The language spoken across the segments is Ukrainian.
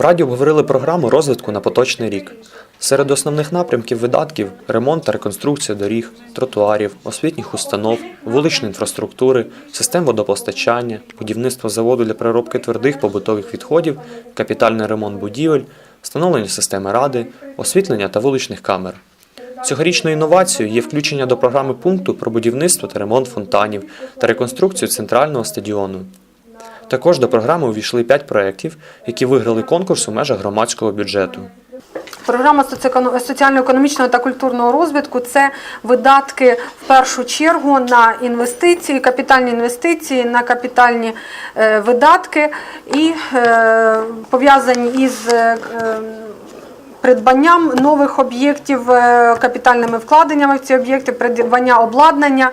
В Раді обговорили програму розвитку на поточний рік. Серед основних напрямків видатків ремонт та реконструкція доріг, тротуарів, освітніх установ, вуличної інфраструктури, систем водопостачання, будівництво заводу для переробки твердих побутових відходів, капітальний ремонт будівель, встановлення системи ради, освітлення та вуличних камер. Цьогорічною інновацією є включення до програми пункту про будівництво та ремонт фонтанів та реконструкцію центрального стадіону. Також до програми увійшли 5 проєктів, які виграли конкурс у межах громадського бюджету. Програма соціально-економічного та культурного розвитку це видатки в першу чергу на інвестиції, капітальні інвестиції, на капітальні е, видатки і е, пов'язані із е, придбанням нових об'єктів, е, капітальними вкладеннями в ці об'єкти, придбання обладнання,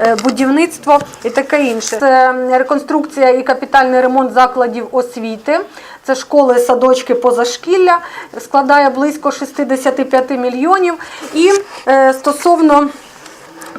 е, будівництво і таке інше. Це реконструкція і капітальний ремонт закладів освіти. Це школи, садочки, позашкілля, складає близько 65 мільйонів. І е, стосовно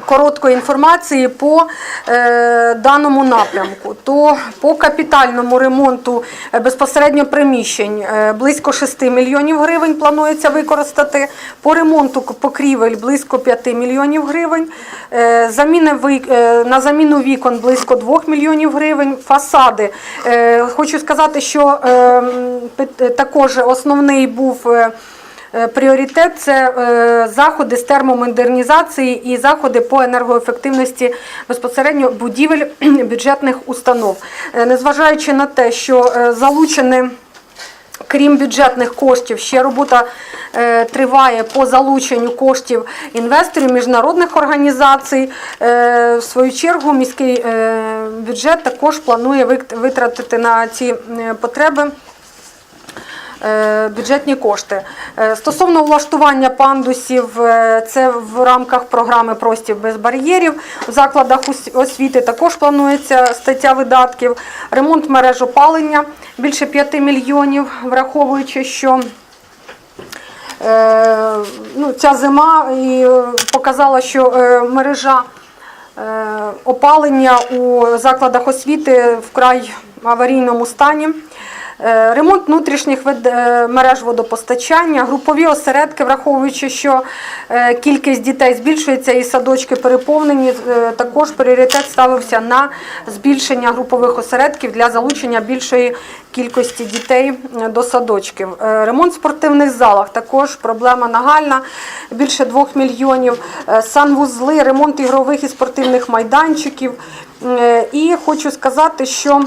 короткої інформації по е, даному напрямку. То по капітальному ремонту е, безпосередньо приміщень е, близько 6 мільйонів гривень планується використати. По ремонту покрівель близько 5 мільйонів гривень. Е, заміни е, на заміну вікон близько 2 мільйонів гривень. Фасади. Е, хочу сказати, що е, також основний був. е, Пріоритет це е, заходи з термомодернізації і заходи по енергоефективності безпосередньо будівель бюджетних установ. Е, Незважаючи на те, що е, залучені Крім бюджетних коштів, ще робота е, триває по залученню коштів інвесторів, міжнародних організацій. Е, в свою чергу міський е, бюджет також планує витратити на ці е, потреби е, бюджетні кошти. Е, Стосовно влаштування пандусів, е, це в рамках програми Простір без бар'єрів. У закладах освіти також планується стаття видатків. Ремонт мереж опалення більше 5 мільйонів, враховуючи, що е, ну, ця зима і е, показала, що е, мережа е, опалення у закладах освіти вкрай аварійному стані. Е, Ремонт внутрішніх е, мереж водопостачання, групові осередки, враховуючи, що е, кількість дітей збільшується і садочки переповнені, також пріоритет ставився на збільшення групових осередків для залучення більшої кількості дітей до садочків. Ремонт в спортивних залах також проблема нагальна, більше 2 мільйонів. Санвузли, ремонт ігрових і спортивних майданчиків. І хочу сказати, що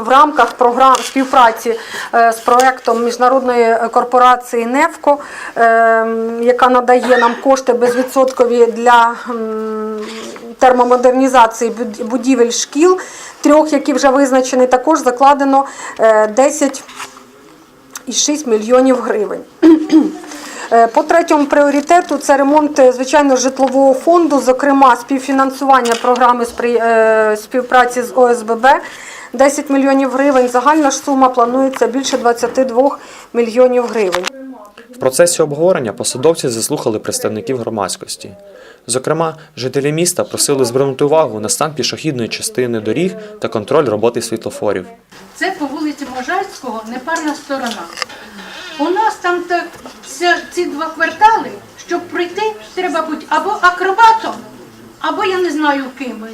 в рамках програм співпраці е, з проектом міжнародної корпорації НЕФКО, е, яка надає нам кошти безвідсоткові для термомодернізації будівель шкіл, трьох, які вже визначені, також закладено е, 10,6 мільйонів гривень. Е, По третьому пріоритету це ремонт, е, звичайно, житлового фонду, зокрема співфінансування програми спри- е, співпраці з ОСББ. 10 мільйонів гривень. Загальна ж сума планується більше 22 мільйонів гривень. В процесі обговорення посадовці заслухали представників громадськості. Зокрема, жителі міста просили звернути увагу на стан пішохідної частини доріг та контроль роботи світлофорів. Це по вулиці Можайського непарна сторона. У нас там так, ці два квартали, щоб пройти, треба бути або акробатом, або я не знаю ким,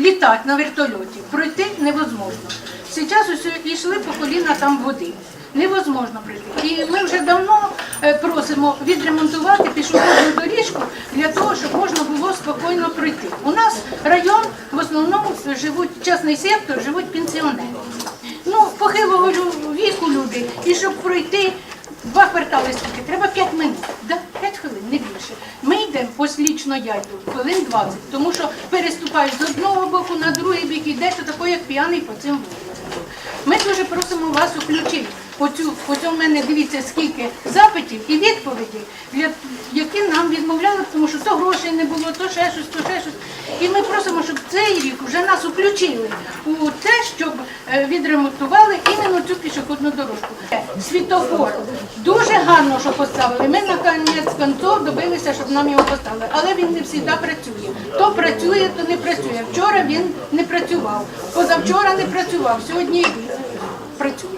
літати на вертольоті. Пройти невозможно. Зараз усе йшли по коліна там води. Невозможно пройти. І ми вже давно е, просимо відремонтувати пішохідну доріжку для того, щоб можна було спокійно пройти. У нас район в основному живуть частний сектор, живуть пенсіонери. Ну, похилого віку люди, і щоб пройти два квартали скільки, треба 5 минут, да? 5 хвилин, не більше. Ми йдемо послічно я йду, хвилин 20, тому що переступаєш з одного боку на другий бік, йдеш тако, як п'яний по цим вулицям. Ми дуже просимо вас включити. Оцю, оцю мене дивіться, скільки запитів і відповідей, які нам відмовляли, тому що то грошей не було, то ще щось, то ще щось. І ми просимо, щоб цей рік вже нас включили у те, щоб е, відремонтували іменно цю дуже гарно, що поставили. Ми на кінець концов добилися, щоб нам його поставили, але він не завжди працює. То працює, то не працює. Вчора він не працював, позавчора не працював, сьогодні працює.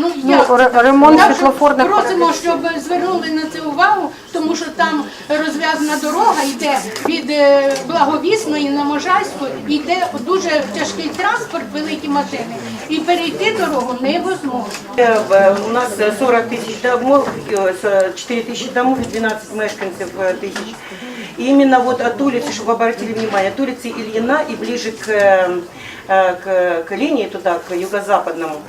Ну, Ну, я, ремонт світлофорних просимо, щоб звернули на це увагу, тому що там розв'язана дорога йде від е, Благовісної на Можайську, йде дуже тяжкий транспорт, великі машини, і перейти дорогу невозможно. Э, э, У нас э, 40 тысяч домов, э, с- 4 тысячи домов и 12 мешканцев э, тысяч. И именно вот от улицы, чтобы вы обратили внимание, от улицы Ильина и ближе к, э, э, к, к линии туда, к юго-западному,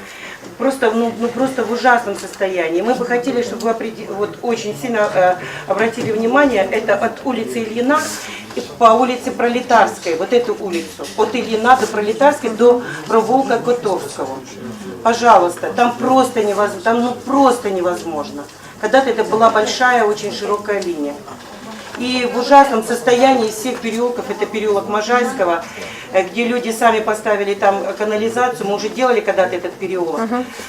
просто, ну, ну, просто в ужасном состоянии. Мы бы хотели, чтобы вы опреди- вот, очень сильно э, обратили внимание, это от улицы Ильина по улице Пролетарской, вот эту улицу, от Ильина до Пролетарской до провулка Котовского. Пожалуйста, там просто невозможно, там ну просто невозможно. Когда-то это была большая, очень широкая линия. И в ужасном состоянии всех переулков, это переулок Можайского, где люди сами поставили там канализацию, мы уже делали когда-то этот переулок.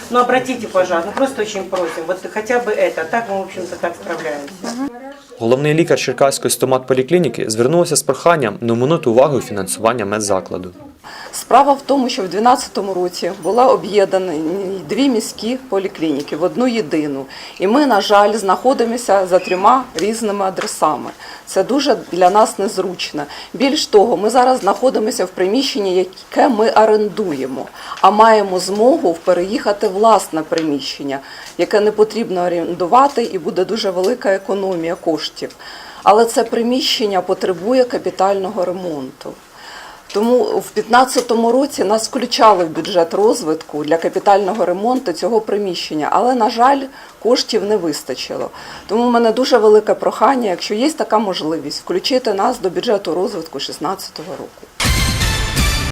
Но обратите, пожалуйста, ну просто очень просим, вот хотя бы это, так мы, в общем-то, так справляемся. Головний лікар Черкаської стоматполіклініки звернувся з проханням не оминути увагою фінансування медзакладу. Справа в тому, що в 2012 році була об'єднані дві міські поліклініки в одну єдину. І ми, на жаль, знаходимося за трьома різними адресами. Це дуже для нас незручно. Більш того, ми зараз знаходимося в приміщенні, яке ми орендуємо, а маємо змогу переїхати власне приміщення, яке не потрібно орендувати, і буде дуже велика економія коштів. Але це приміщення потребує капітального ремонту. Тому в 2015 році нас включали в бюджет розвитку для капітального ремонту цього приміщення, але, на жаль, коштів не вистачило. Тому в мене дуже велике прохання, якщо є така можливість, включити нас до бюджету розвитку 2016 року.